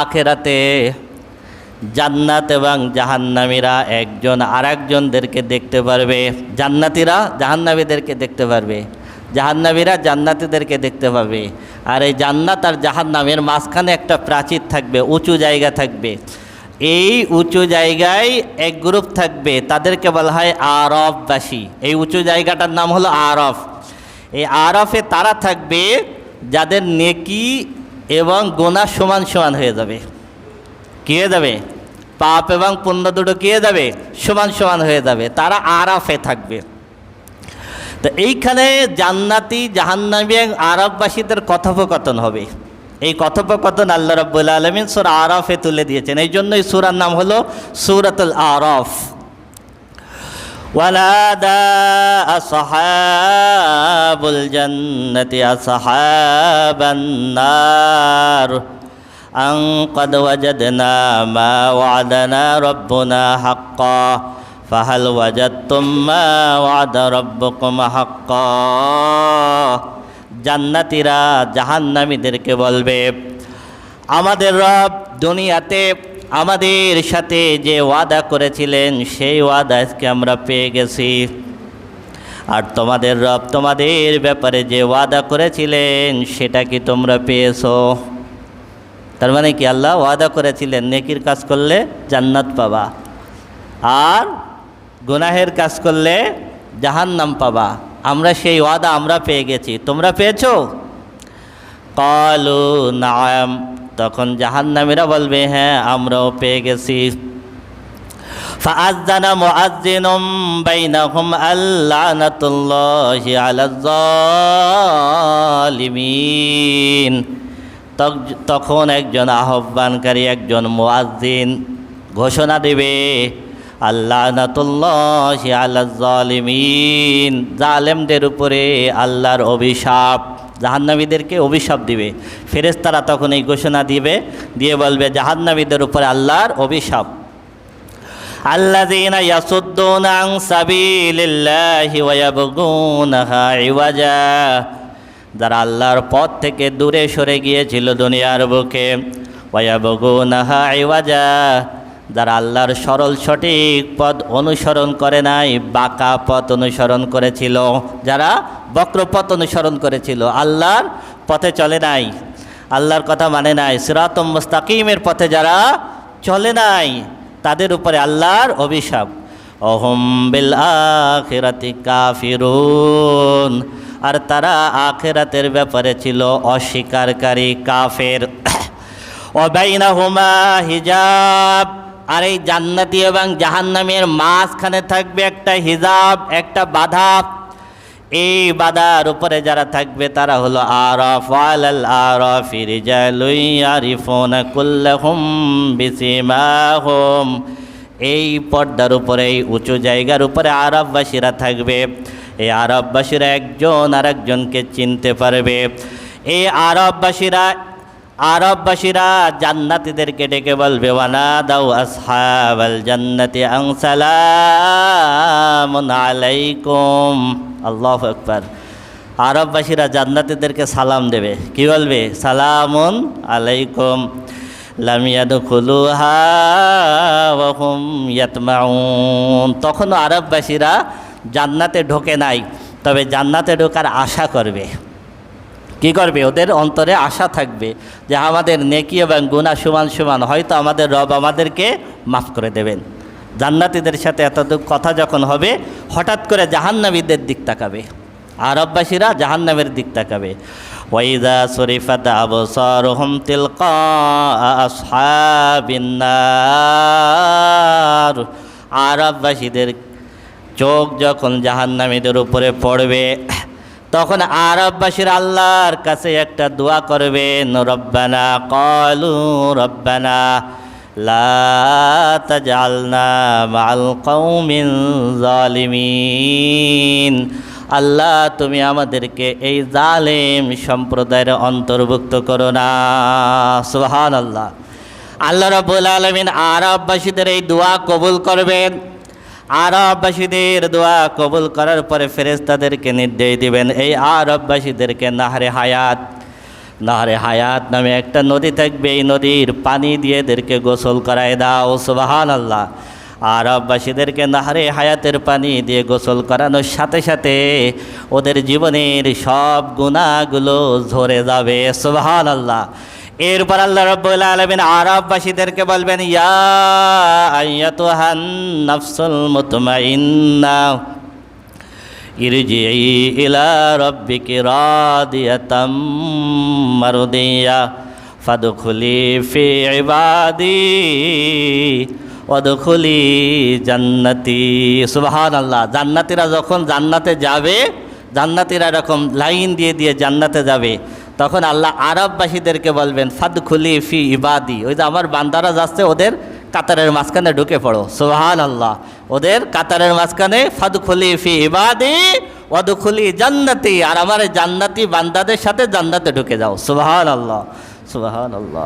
আখেরাতে জান্নাত এবং জাহান্নামীরা একজন আরেকজনদেরকে দেখতে পারবে। জান্নাতিরা জাহান্নামীদেরকে দেখতে পারবে। জাহান্নামীরা জান্নাতিদেরকে দেখতে পাবে আর এই জান্নাত আর জাহান্নামের মাঝখানে একটা প্রাচীর থাকবে, উঁচু জায়গা থাকবে। এই উঁচু জায়গায় এক গ্রুপ থাকবে, তাদেরকে বলা হয় আরববাসী। এই উঁচু জায়গাটার নাম হলো আরফ এই আরফে তারা থাকবে যাদের নেকি এবং গোনা সমান সমান হয়ে যাবে। কে যাবে? পাপ এবং পুণ্য দুটো কে যাবে? সমান সমান হয়ে যাবে। তারা আরাফে থাকবে। তো এইখানে জান্নাতি জাহান্নাবী এবং আরববাসীদের কথোপকথন হবে। এই কথোপকথন আল্লাহ রব্বুল আলমিন সুর আরফে তুলে দিয়েছেন। এই জন্যই সুরার নাম হলো সুরাতুল আরফ। ونادى أصحاب الجنة أصحاب النار أن قد وجدنا ما وعدنا ربنا حقا فهل وجدتم ما وعد ربكم حقا জান্নাতিরা জাহান্নামীদেরকে বলবে আমাদের রব দুনিয়াতে আমাদের সাথে যে ওয়াদা করেছিলেন, সেই ওয়াদা আজকে আমরা পেয়ে গেছি। আর তোমাদের রব তোমাদের ব্যাপারে যে ওয়াদা করেছিলেন, সেটা কি তোমরা পেয়েছ? তার মানে কি আল্লাহ ওয়াদা করেছিলেন, নেকির কাজ করলে জান্নাত পাবা। আর গুনাহের কাজ করলে জাহান্নাম পাবা। আমরা সেই ওয়াদা আমরা পেয়ে গেছি। তোমরা পেয়েছ? কলু নাম তখন জাহান্নামীরা বলবে হ্যাঁ আমরাও পেয়ে গেছি فأذن مؤذن بينهم اللعنة الله على الظالمين তখ- তখন একজন আহ্বানকারী একজন মুয়াজ্জিন ঘোষণা দেবে আল্লাহ নাতুল্লাহ আল্লাহ জালিমিন জালেমদের উপরে আল্লাহর অভিশাপ জাহান্নাবীদেরকে অভিশাপ দিবে ফেরেশতারা তখন এই ঘোষণা দিবে দিয়ে বলবে জাহান্নাবীদের উপরে আল্লাহর অভিশাপ الذين يصدون عن سبيل الله ويبغونها عوجا যারা আল্লাহর পথ থেকে দূরে সরে গিয়েছিল দুনিয়ার বুকে ওয়াবগুনাহা ইওয়াজা যারা আল্লাহর সরল সঠিক পথ অনুসরণ করে নাই, বাঁকা পথ অনুসরণ করেছিল। যারা বক্র পথ অনুসরণ করেছিল, আল্লাহর পথে চলে নাই, আল্লাহর কথা মানে নাই। সিরাতম মুস্তাকিমের পথে যারা চলে নাই, তাদের উপরে আল্লাহর অভিশাপ। অহম বিল আখিরাতি কাফিরুন। আর তারা আখেরাতের ব্যাপারে ছিল অস্বীকারকারী কাফের। অবাইনাহুমা হিজাব। আর এই জান্নাতি এবং জাহান্নামের মাঝখানে থাকবে একটা হিজাব, একটা বাধা। এই বাধার উপরে যারা থাকবে তারা হলো আরিফুনা এই পর্দার উপরে, এই উঁচু জায়গার উপরে আরববাসীরা থাকবে। এই আরববাসীরা একজন আরেকজনকে চিনতে পারবে। এই আরববাসীরা আরববাসীরা জান্নাতীদেরকে ডেকে বলবে ওয়ানা দাও আসহাবাল জান্নাতি আলাইকুম। আল্লাহ আকবার। আরববাসীরা জান্নাতীদেরকে সালাম দেবে। কি বলবে? সালামুন আলাইকুম। তখনও আরববাসীরা জান্নাতে ঢোকে নাই, তবে জান্নাতে ঢোকার আশা করবে। কি করবে? ওদের অন্তরে আশা থাকবে যে আমাদের নেকি এবং গুণা সমান সমান, হয়তো আমাদের রব আমাদেরকে মাফ করে দেবেন। জান্নাতীদের সাথে এতটুক কথা যখন হবে, হঠাৎ করে জাহান্নাবীদের দিক তাকাবে। আরববাসীরা জাহান্নামের দিক তাকাবে। ওয়াইদা শরীফাত আবসারহুম তিলকা আসহাবিন্নার আরববাসীদের চোখ যখন জাহান্নামীদের উপরে পড়বে তখন আরববাসীর আল্লাহর কাছে একটা দোয়া করবেন, রব্বানা কলু রব্বানা লা তাজআলনা মাআল কওমিন জালিমিন আল্লাহ, তুমি আমাদেরকে এই জালেম সম্প্রদায়ের অন্তর্ভুক্ত করো না। সুহান আল্লাহ আল্লাহ রব্বুল আলমিন আরববাসীদের এই দোয়া কবুল করবেন। আরববাসীদের দোয়া কবুল করার পরে ফেরেশতাদেরকে নির্দেশ দিবেন, এই আরববাসীদেরকে নাহরে হায়াত নাহরে হায়াত নামে একটা নদী থাকবে, এই নদীর পানি দিয়ে এদেরকে গোসল করায় দাও। সুবাহান আল্লাহ আরববাসীদেরকে নাহারে হায়াতের পানি দিয়ে গোসল করানোর সাথে সাথে ওদের জীবনের সব গুণাগুলো ঝরে যাবে। সুবাহান আল্লাহ এরপর আল্লাহ রব্বুল আলমিন আরববাসীদেরকে বলবেন, ইয়া আইয়াতুহান নাফসুল মুতমাইন্না ইরজিই ইলা জান্নাতীরা যখন জান্নাতে যাবে, জান্নাতীরা এরকম লাইন দিয়ে দিয়ে জান্নাতে যাবে তখন আল্লাহ আরববাসীদেরকে বলবেন ফাদ খুলি ফি ইবাদি। ওই যে আমার বান্দারা যাচ্ছে, ওদের কাতারের মাঝখানে ঢুকে পড়ো। সোহান আল্লাহ ওদের কাতারের মাঝখানে ফাদ খুলি ফি ইবাদি ওদুখুলি জান্নাতি। আর আমার জান্নাতি বান্দাদের সাথে জান্নাতে ঢুকে যাও। সোহান আল্লাহ সোহান আল্লাহ